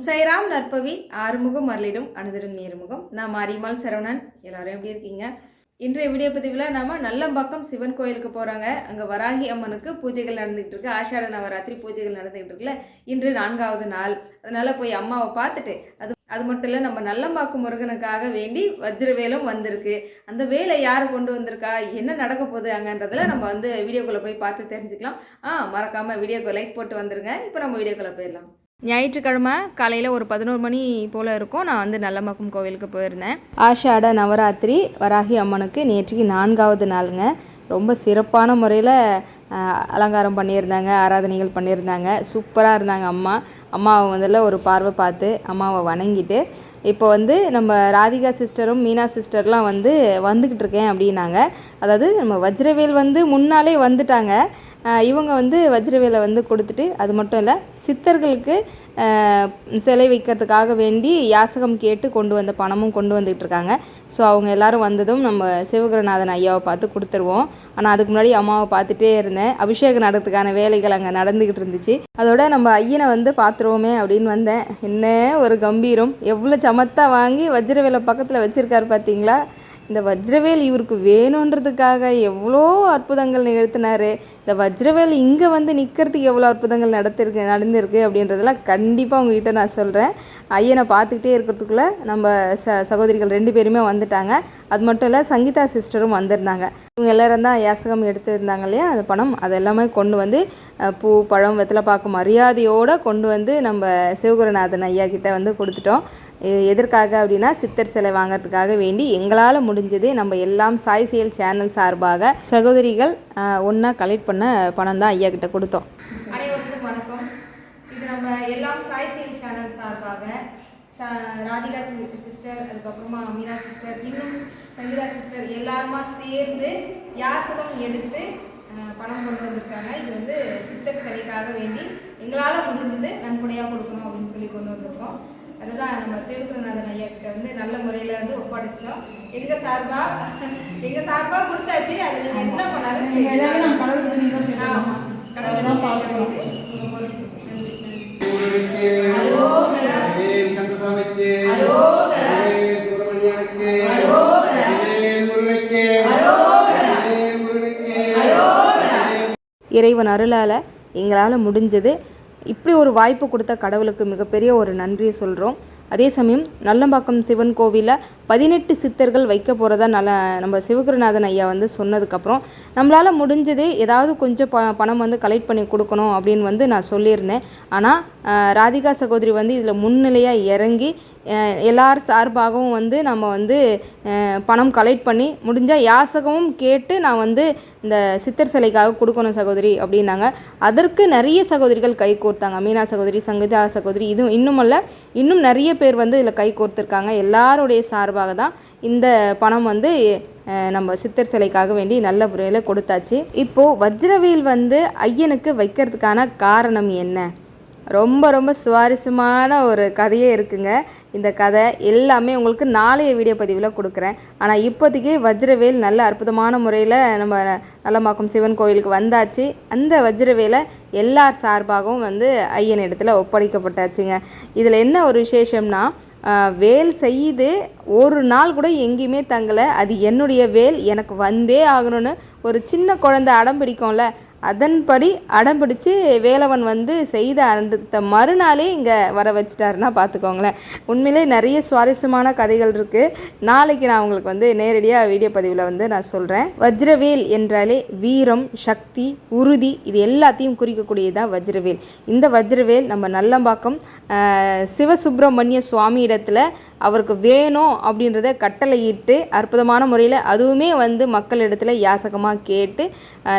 ஓம் சைராம் நற்பவி ஆறுமுகம் மரலிடும் அனுதிரும் நீர்முகம். நான் மாரியம்மாள் சரவணன். எல்லாரும் எப்படி இருக்கீங்க? இன்றைய வீடியோ பதிவில் நாம நல்லம்பாக்கம் சிவன் கோயிலுக்கு போகிறாங்க அங்கே வராகி அம்மனுக்கு பூஜைகள் நடந்துகிட்டு இருக்கு. ஆஷாட நவராத்திரி பூஜைகள் நடந்துகிட்டு இருக்குல்ல? இன்று நான்காவது நாள். அதனால போய் அம்மாவை பார்த்துட்டு அது அது மட்டும் இல்லை நம்ம நல்லம்பாக்கம் முருகனுக்காக வேண்டி வஜ்ரவேலும் வந்திருக்கு. அந்த வேலை யார் கொண்டு வந்திருக்கா? என்ன நடக்க போகுது அங்கன்றதில் நம்ம வந்து வீடியோக்குள்ளே போய் பார்த்து தெரிஞ்சுக்கலாம். ஆ மறக்காமல் வீடியோக்கு லைக் போட்டு வந்துருங்க. இப்போ நம்ம வீடியோக்குள்ளே போயிடலாம். ஞாயிற்றுக்கிழமை காலையில் ஒரு பதினோரு மணி போல் இருக்கும். நான் வந்து நல்லமக்கம் கோவிலுக்கு போயிருந்தேன். ஆஷாட நவராத்திரி வராகி அம்மனுக்கு நேற்றுக்கு நான்காவது நாளுங்க. ரொம்ப சிறப்பான முறையில் அலங்காரம் பண்ணியிருந்தாங்க ஆராதனைகள் பண்ணியிருந்தாங்க. சூப்பராக இருந்தாங்க அம்மா. அம்மாவை முதல்ல ஒரு பார்வை பார்த்து அம்மாவை வணங்கிட்டு இப்போ வந்து நம்ம ராதிகா சிஸ்டரும் மீனா சிஸ்டர்லாம் வந்து வந்துக்கிட்டு இருக்கேன் அப்படின்னாங்க. அதாவது நம்ம வஜ்ரவேல் வந்து முன்னாலே வந்துட்டாங்க. இவங்க வந்து வஜ்ரவேலை வந்து கொடுத்துட்டு அது மட்டும் இல்லை சித்தர்களுக்கு சிலை வைக்கிறதுக்காக வேண்டி யாசகம் கேட்டு கொண்டு வந்த பணமும் கொண்டு வந்துகிட்டு இருக்காங்க. ஸோ அவங்க எல்லாரும் வந்ததும் நம்ம சிவகுருநாதன் ஐயாவை பார்த்து கொடுத்துருவோம். ஆனால் அதுக்கு முன்னாடி அம்மாவை பார்த்துட்டே இருந்தேன். அபிஷேகம் நடத்துக்கான வேலைகள் அங்கே நடந்துக்கிட்டு இருந்துச்சு. அதோட நம்ம ஐயனை வந்து பார்த்துருவோமே அப்படின்னு வந்தேன். என்ன ஒரு கம்பீரம். எவ்வளோ சமத்தா வாங்கி வஜ்ரவேலை பக்கத்தில் வச்சுருக்காரு பார்த்தீங்களா இந்த வஜ்ரவேல் இவருக்கு வேணுன்றதுக்காக எவ்வளோ அற்புதங்கள் நிகழ்த்தினார். இந்த வஜ்ரவேல் இங்கே வந்து நிற்கிறதுக்கு எவ்வளோ அற்புதங்கள் நடத்திருக்கு நடந்திருக்கு அப்படின்றதெல்லாம் கண்டிப்பாக உங்ககிட்ட நான் சொல்கிறேன் ஐயனை பார்த்துக்கிட்டே இருக்கிறதுக்குள்ளே நம்ம ச சகோதரிகள் ரெண்டு பேருமே வந்துட்டாங்க. அது மட்டும் இல்லை சங்கீதா சிஸ்டரும் வந்திருந்தாங்க. இவங்க எல்லாரும் தான் யாசகம் எடுத்துருந்தாங்க இல்லையா? அந்த பணம் அது எல்லாமே கொண்டு வந்து பூ பழம் வெத்தலை பார்க்க மரியாதையோடு கொண்டு வந்து நம்ம சிவகுருநாதன் ஐயா கிட்டே வந்து கொடுத்துட்டோம். எதற்காக அப்படின்னா சித்தர் சிலை வாங்குறதுக்காக வேண்டி எங்களால் முடிஞ்சது நம்ம எல்லாம் சாய் செயல் சேனல் சார்பாக சகோதரிகள் ஒன்றா கலெக்ட் பண்ண பணம் தான் ஐயா கிட்ட கொடுத்தோம். அனைவருக்கும் வணக்கம். இது நம்ம எல்லாம் சாய் செயல் சேனல் சார்பாக ராதிகா சிஸ்டர் அதுக்கப்புறமா மீனா சிஸ்டர் இன்னும் சங்கீதா சிஸ்டர் எல்லாருமா சேர்ந்து யாசகம் எடுத்து பணம் கொண்டு வந்திருக்காங்க. இது வந்து சித்தர் சிலைக்காக வேண்டி எங்களால் முடிஞ்சது நன்கொடையாக கொடுக்கணும் அப்படின்னு சொல்லி கொண்டு வந்திருக்கோம். அதுதான் நம்ம சிவகுருநாதன் ஐயா கிட்ட வந்து நல்ல முறையில் வந்து ஒப்படைச்சிட்டோம். எங்க சார்பா? எங்க சார்பா கொடுத்தாச்சு. அது நீங்க என்ன பண்ணாலும் இறைவன் அருளால் எங்களால் முடிஞ்சது இப்படி ஒரு வாய்ப்பு கொடுத்த கடவுளுக்கு மிகப்பெரிய ஒரு நன்றியை சொல்கிறோம் அதே சமயம் நல்லம்பாக்கம் சிவன் கோவிலில் பதினெட்டு சித்தர்கள் வைக்க போகிறதா நல்ல நம்ம சிவகுருநாதன் ஐயா வந்து சொன்னதுக்கப்புறம் நம்மளால் முடிஞ்சது ஏதாவது கொஞ்சம் ப பணம் வந்து கலெக்ட் பண்ணி கொடுக்கணும் அப்படின்னு வந்து நான் சொல்லியிருந்தேன். ஆனால் ராதிகா சகோதரி வந்து இதில் முன்னிலையாக இறங்கி எல்லார் சார்பாகவும் வந்து நம்ம வந்து பணம் கலெக்ட் பண்ணி முடிஞ்சால் யாசகமும் கேட்டு நான் வந்து இந்த சித்தர் சிலைக்காக கொடுக்கணும் சகோதரி அப்படின்னாங்க. அதற்கு நிறைய சகோதரிகள் கை கோர்த்தாங்க. மீனா சகோதரி சங்கீதா சகோதரி இது இன்னுமல்ல இன்னும் நிறைய பேர் வந்து இதில் கை கோர்த்துருக்காங்க. எல்லாருடைய சார்பாக தான் இந்த பணம் வந்து நம்ம சித்தர் சிலைக்காக வேண்டி நல்ல முறையில் கொடுத்தாச்சு. இப்போது வஜ்ரவேல் வந்து ஐயனுக்கு வைக்கிறதுக்கான காரணம் என்ன? ரொம்ப ரொம்ப சுவாரஸ்யமான ஒரு கதையே இருக்குங்க. இந்த கதை எல்லாமே உங்களுக்கு நாளைய வீடியோ பதிவில் கொடுக்குறேன். ஆனால் இப்போதைக்கு வஜ்ரவேல் நல்ல அற்புதமான முறையில் நம்ம நல்லமாக்கம் சிவன் கோயிலுக்கு வந்தாச்சு. அந்த வஜ்ரவேலை எல்லார் சார்பாகவும் வந்து ஐயன் இடத்துல ஒப்படைக்கப்பட்டாச்சுங்க. இதில் என்ன ஒரு விசேஷம்னா வேல் செய்து ஒரு நாள் கூட எங்கேயுமே தங்கலை. அது என்னுடைய வேல் எனக்கு வந்தே ஆகணும்னு ஒரு சின்ன குழந்தை அடம் பிடிக்கும்ல அதன்படி அடம் பிடிச்சு வேலவன் வந்து செய்த அந்த மறுநாளே இங்கே வர வச்சிட்டாருன்னா பார்த்துக்கோங்களேன் உண்மையிலே நிறைய சுவாரஸ்யமான கதைகள் இருக்குது நாளைக்கு நான் உங்களுக்கு வந்து நேரடியாக வீடியோ பதிவில் வந்து நான் சொல்கிறேன் வஜ்ரவேல் என்றாலே வீரம் சக்தி உறுதி இது எல்லாத்தையும் குறிக்கக்கூடியதான் வஜ்ரவேல். இந்த வஜ்ரவேல் நம்ம நல்லம்பாக்கம் சிவசுப்பிரமணிய சுவாமி இடத்துல அவருக்கு வேணும் அப்படின்றத கட்டளையிட்டு அற்புதமான முறையில் அதுவுமே வந்து மக்களிடத்துல யாசகமாக கேட்டு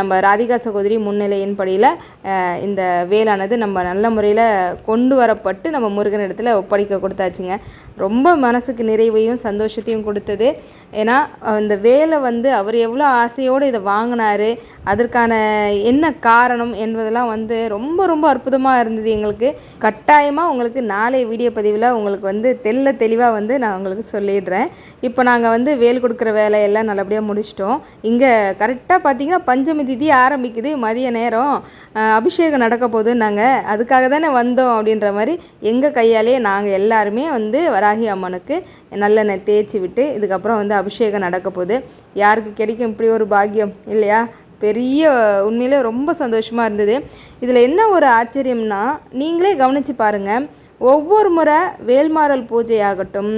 நம்ம ராதிகா சகோதரி முன்னிலையின்படியில் படியில் இந்த வேலானது நம்ம நல்ல முறையில் கொண்டு வரப்பட்டு நம்ம முருகன் இடத்துல ஒப்படைக்க கொடுத்தாச்சுங்க. ரொம்ப மனசுக்கு நிறைவையும் சந்தோஷத்தையும் கொடுத்தது. ஏன்னா இந்த வேலை வந்து அவர் எவ்வளோ ஆசையோடு இதை வாங்கினாரு அதற்கான என்ன காரணம் என்பதெல்லாம் வந்து ரொம்ப ரொம்ப அற்புதமாக இருந்தது எங்களுக்கு. கட்டாயமாக உங்களுக்கு நாளை வீடியோ பதிவில் உங்களுக்கு வந்து தெல்ல தெளிவாக வந்து நான் உங்களுக்கு சொல்லிடுறேன். இப்போ நாங்கள் வந்து வேல் கொடுக்குற வேலையெல்லாம் நல்லபடியாக முடிச்சிட்டோம். இங்கே கரெக்டாக பார்த்தீங்கன்னா பஞ்சமி திதி ஆரம்பிக்குது. மதிய நேரம் அபிஷேகம் நடக்க போகுதுன்னாங்க அதுக்காக தானே வந்தோம் அப்படின்ற மாதிரி எங்கள் கையாலேயே நாங்கள் எல்லாருமே வந்து வராகி அம்மனுக்கு நல்லெண்ணெய் தேய்ச்சி விட்டு இதுக்கப்புறம் வந்து அபிஷேகம் நடக்க போகுது. யாருக்கு கிடைக்கும் இப்படி ஒரு பாக்கியம் இல்லையா? பெரிய உண்மையிலே ரொம்ப சந்தோஷமாக இருந்தது. இதில் என்ன ஒரு ஆச்சரியம்னா நீங்களே கவனித்து பாருங்கள் ஒவ்வொரு முறை வேல்மாறல் பூஜை ஆகட்டும்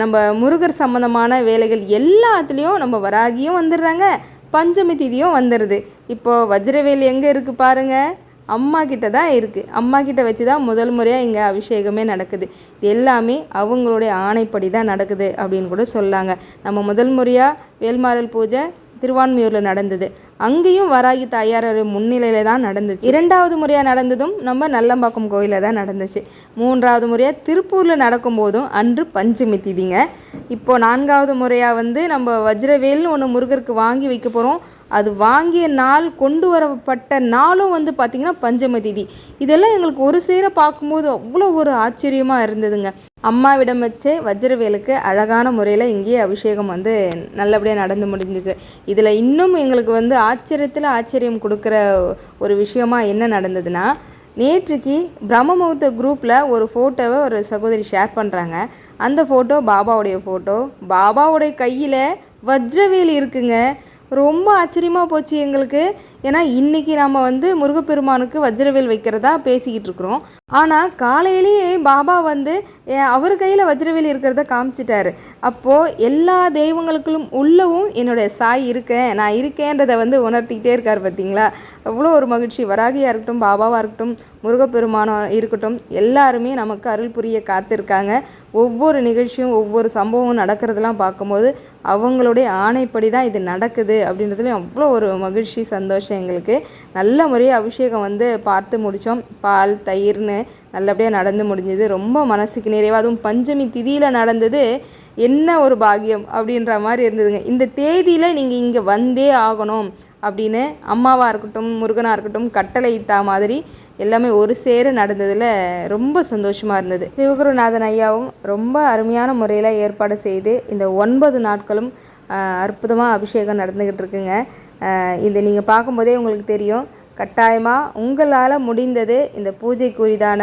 நம்ம முருகர் சம்மந்தமான வேலைகள் எல்லாத்துலேயும் நம்ம வராகியும் வந்துடுறாங்க. பஞ்சமி திதியும் வந்துடுது. இப்போது வஜ்ரவேல் எங்கே இருக்குது பாருங்கள் அம்மா கிட்ட தான் இருக்குது அம்மா கிட்ட வச்சு தான் முதல் முறையாக இங்கே அபிஷேகமே நடக்குது. இது எல்லாமே அவங்களுடைய ஆணைப்படி தான் நடக்குது அப்படின்னு கூட சொல்லாங்க. நம்ம முதல் முறையாக வேல்மாறல் பூஜை திருவான்மையூரில் நடந்தது. அங்கேயும் வராகி தாயார் முன்னிலையில் தான் நடந்துச்சு. இரண்டாவது முறையாக நடந்ததும் நம்ம நல்லம்பாக்கம் கோயிலில் தான் நடந்துச்சு. மூன்றாவது முறையாக திருப்பூரில் நடக்கும்போதும் அன்று பஞ்சமி திதிங்க இப்போது நான்காவது முறையாக வந்து நம்ம வஜ்ரவேல்னு ஒன்று முருகருக்கு வாங்கி வைக்க போகிறோம் அது வாங்கிய நாள் கொண்டு வரப்பட்ட நாளும் வந்து பார்த்திங்கன்னா பஞ்சம திதி. இதெல்லாம் எங்களுக்கு ஒரு சேர பார்க்கும்போது அவ்வளோ ஒரு ஆச்சரியமாக இருந்ததுங்க. அம்மாவிடம் வச்சு வஜ்ரவேலுக்கு அழகான முறையில் இங்கேயே அபிஷேகம் வந்து நல்லபடியாக நடந்து முடிஞ்சுது. இதில் இன்னும் எங்களுக்கு வந்து ஆச்சரியத்தில் ஆச்சரியம் கொடுக்குற ஒரு விஷயமா என்ன நடந்ததுன்னா நேற்றுக்கு பிரம்ம முகூர்த்த குரூப்பில் ஒரு ஃபோட்டோவை ஒரு சகோதரி ஷேர் பண்ணுறாங்க அந்த ஃபோட்டோ பாபாவுடைய ஃபோட்டோ பாபாவுடைய கையில் வஜ்ரவேல் இருக்குங்க. ரொம்ப ஆச்சரியமாக போச்சு எங்களுக்கு. ஏன்னா இன்றைக்கி நம்ம வந்து முருகப்பெருமானுக்கு வஜ்ரவேல் வைக்கிறதா பேசிக்கிட்டு இருக்கிறோம். ஆனால் காலையிலேயே பாபா வந்து அவர் கையில் வஜ்ரவேல் இருக்கிறத காமிச்சிட்டாரு. அப்போது எல்லா தெய்வங்களுக்கும் உள்ளவும் என்னுடைய சாய் இருக்கேன். நான் இருக்கேன்றதை வந்து உணர்த்திக்கிட்டே இருக்கார் பார்த்தீங்களா அவ்வளோ ஒரு மகிழ்ச்சி. வராகியாக இருக்கட்டும் பாபாவாக இருக்கட்டும் முருகப்பெருமானம் இருக்கட்டும் எல்லாருமே நமக்கு அருள் புரிய காத்திருக்காங்க. ஒவ்வொரு நிகழ்ச்சியும் ஒவ்வொரு சம்பவம் நடக்கிறதெல்லாம் பார்க்கும்போது அவங்களுடைய ஆணைப்படி தான் இது நடக்குது அப்படின்றதுலையும் அவ்வளோ ஒரு மகிழ்ச்சி சந்தோஷம் எங்களுக்கு. நல்ல முறையாக அபிஷேகம் வந்து பார்த்து முடித்தோம் பால் தயிர்னு நல்லபடியாக நடந்து முடிஞ்சது. ரொம்ப மனசுக்கு நிறைவாக அதுவும் பஞ்சமி திதியில் நடந்தது. என்ன ஒரு பாகியம் அப்படின்ற மாதிரி இருந்ததுங்க. இந்த தேதியில் நீங்கள் இங்கே வந்தே ஆகணும் அப்படின்னு அம்மாவாக இருக்கட்டும் முருகனாக இருக்கட்டும் கட்டளை இட்டா மாதிரி எல்லாமே ஒரு சேர நடந்ததில் ரொம்ப சந்தோஷமாக இருந்தது. சிவகுருநாதன் ஐயாவும் ரொம்ப அருமையான முறையில் ஏற்பாடு செய்து இந்த ஒன்பது நாட்களும் அற்புதமாக அபிஷேகம் நடந்துக்கிட்டு இருக்குங்க. இதை நீங்கள் பார்க்கும்போதே உங்களுக்கு தெரியும். கட்டாயமாக உங்களால் முடிந்தது இந்த பூஜைக்குரிதான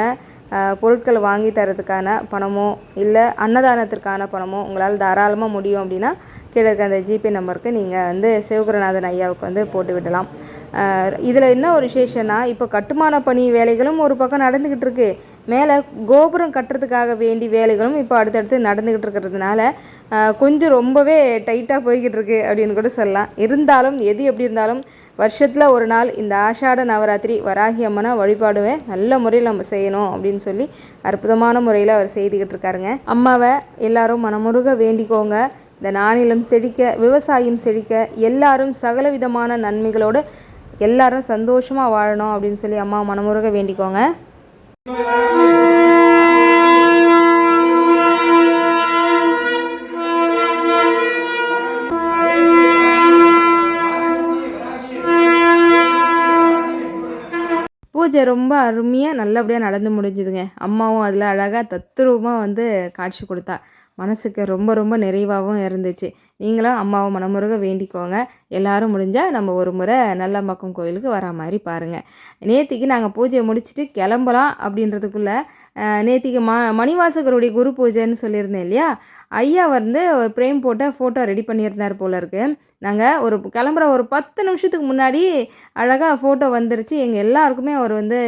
பொருட்கள் வாங்கி தரதுக்கான பணமோ இல்லை அன்னதானத்திற்கான பணமோ உங்களால் தாராளமாக முடியும் அப்படின்னா கீழே இருக்க அந்த ஜிபே நம்பருக்கு நீங்கள் வந்து சிவகுருநாதன் ஐயாவுக்கு வந்து போட்டு விடலாம். இதில் என்ன ஒரு விசேஷம்னா இப்போ கட்டுமான பணி வேலைகளும் ஒரு பக்கம் நடந்துக்கிட்டு இருக்கு. மேலே கோபுரம் கட்டுறதுக்காக வேண்டி வேலைகளும் இப்போ அடுத்தடுத்து நடந்துக்கிட்டு இருக்கிறதுனால கொஞ்சம் ரொம்பவே டைட்டாக போய்கிட்டு இருக்கு அப்படின்னு கூட சொல்லலாம். இருந்தாலும் எது எப்படி இருந்தாலும் வருஷத்தில் ஒரு நாள் இந்த ஆஷாட நவராத்திரி வராகி அம்மனை வழிபாடுவேன். நல்ல முறையில் நம்ம செய்யணும் அப்படின்னு சொல்லி அற்புதமான முறையில் அவர் செய்துக்கிட்டு இருக்காருங்க. அம்மாவை எல்லாரும் மனமுருக வேண்டிக்கோங்க. இந்த நாணிலம் செழிக்க விவசாயம் செழிக்க எல்லாரும் சகல விதமான நன்மைகளோடு எல்லாரும் சந்தோஷமாக வாழணும் அப்படின்னு சொல்லி அம்மா மனமுருக வேண்டிக்கோங்க. பூஜை ரொம்ப அருமையாக நல்லபடியாக நடந்து முடிஞ்சுதுங்க. அம்மாவும் அதில் அழகாக தத்ரூபமாக வந்து காட்சி கொடுத்தா. மனசுக்கு ரொம்ப ரொம்ப நிறைவாகவும் இருந்துச்சு. நீங்களும் அம்மாவை மனமுருக வேண்டிக்கோங்க. எல்லாரும் முடிஞ்சால் நம்ம ஒரு முறை நல்லம்பாக்கம் கோயிலுக்கு வர மாதிரி பாருங்கள் நேத்திக்கு நாங்கள் பூஜையை முடிச்சுட்டு கிளம்பலாம் அப்படின்றதுக்குள்ளே நேத்திக்கு ம மணிவாசகருடைய குரு பூஜைன்னு சொல்லியிருந்தேன் இல்லையா? ஐயா வந்து ஒரு பிரேம் போட்ட ஃபோட்டோ ரெடி பண்ணியிருந்தார் போல இருக்குது நாங்கள் ஒரு கிளம்புற ஒரு பத்து நிமிஷத்துக்கு முன்னாடி அழகாக ஃபோட்டோ வந்துருச்சு. எங்கள் எல்லாருக்குமே அவர் வந்து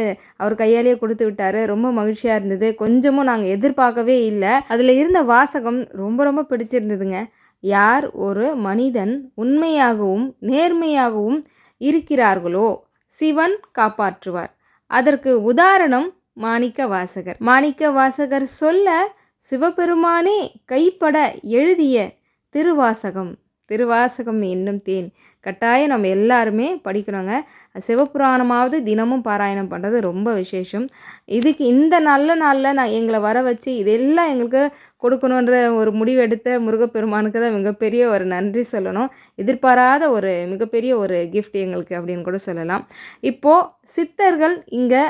அவர் கையாலேயே கொடுத்து விட்டார். ரொம்ப மகிழ்ச்சியாக இருந்தது. கொஞ்சமும் நாங்கள் எதிர்பார்க்கவே இல்லை. அதில் இருந்த வாசகம் ரொம்ப ரொம்ப பிடிச்சிருந்ததுங்க. யார் ஒரு மனிதன் உண்மையாகவும் நேர்மையாகவும் இருக்கிறார்களோ சிவன் காப்பாற்றுவார். அதற்கு உதாரணம் மாணிக்க வாசகர். மாணிக்க வாசகர் சொல்ல சிவபெருமானே கைப்பட எழுதிய திருவாசகம். திருவாசகம் என்னும் தேன். கட்டாயம் நம்ம எல்லாருமே படிக்கணுங்க. சிவபுராணமாவது தினமும் பாராயணம் பண்ணுறது ரொம்ப விசேஷம். இதுக்கு இந்த நல்ல நாளில் நான் எங்களை வர வச்சு இதெல்லாம் எங்களுக்கு கொடுக்கணுன்ற ஒரு முடிவு எடுத்த முருகப்பெருமானுக்கு தான் மிகப்பெரிய ஒரு நன்றி சொல்லணும். எதிர்பாராத ஒரு மிகப்பெரிய ஒரு கிஃப்ட் எங்களுக்கு அப்படின்னு கூட சொல்லலாம். இப்போது சித்தர்கள் இங்கே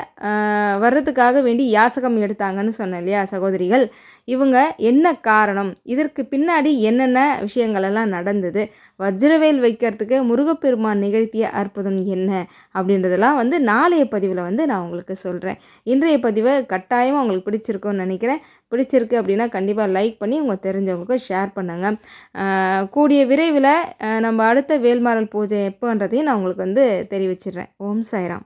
வர்றதுக்காக வேண்டி யாசகம் எடுத்தாங்கன்னு சொன்னேன் இல்லையா சகோதரிகள்? இவங்க என்ன காரணம்? இதற்கு பின்னாடி என்னென்ன விஷயங்கள் எல்லாம் நடந்தது? வஜ்ரவேல் வைக்கிறதுக்கு முருகப்பெருமான் நிகழ்த்திய அற்புதம் என்ன அப்படின்றதெல்லாம் வந்து நாளைய பதிவில் வந்து நான் உங்களுக்கு சொல்கிறேன் இன்றைய பதிவை கட்டாயமாக உங்களுக்கு பிடிச்சிருக்கும்னு நினைக்கிறேன். பிடிச்சிருக்கு அப்படின்னா கண்டிப்பாக லைக் பண்ணி உங்கள் தெரிஞ்சவங்களுக்கு ஷேர் பண்ணுங்கள் கூடிய விரைவில் நம்ம அடுத்த வேல்மாறல் பூஜை எப்போன்றதையும் நான் உங்களுக்கு வந்து தெரிவிச்சிடுறேன். ஓம் சாய்ராம்.